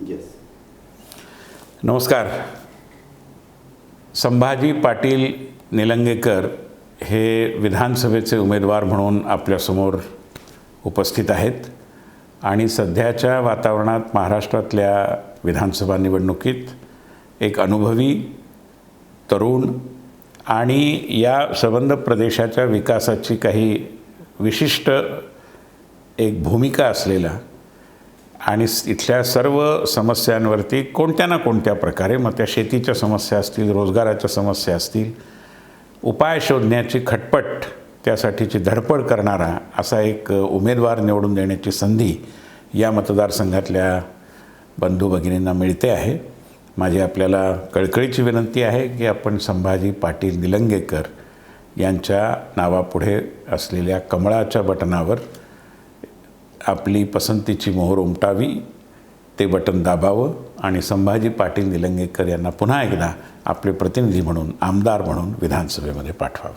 Yes नमस्कार. संभाजी पाटील निलंगेकर हे विधानसभेचे उमेदवार म्हणून आपल्यासमोर उपस्थित आहेत आणि सध्याच्या वातावरणात महाराष्ट्रातल्या विधानसभा निवडणुकीत एक अनुभवी तरुण आणि या संबंध प्रदेशाच्या विकासाची काही विशिष्ट एक भूमिका असलेला आणि इथल्या सर्व समस्यांवरती कोणत्या ना कोणत्या प्रकारे मग त्या शेतीच्या समस्या असतील रोजगाराच्या समस्या असतील उपाय शोधण्याची खटपट त्यासाठीची धडपड करणारा असा एक उमेदवार निवडून देण्याची संधी या मतदारसंघातल्या बंधू भगिनींना मिळते आहे. माझी आपल्याला कळकळीची विनंती आहे की आपण संभाजी पाटील निलंगेकर यांच्या नावापुढे असलेल्या कमळाच्या बटनावर आपली पसंतीची मोहर उमटावी ते बटन दाबावं आणि संभाजी पाटील निलंगेकर यांना पुन्हा एकदा आपले प्रतिनिधी म्हणून आमदार म्हणून विधानसभेमध्ये पाठवावं.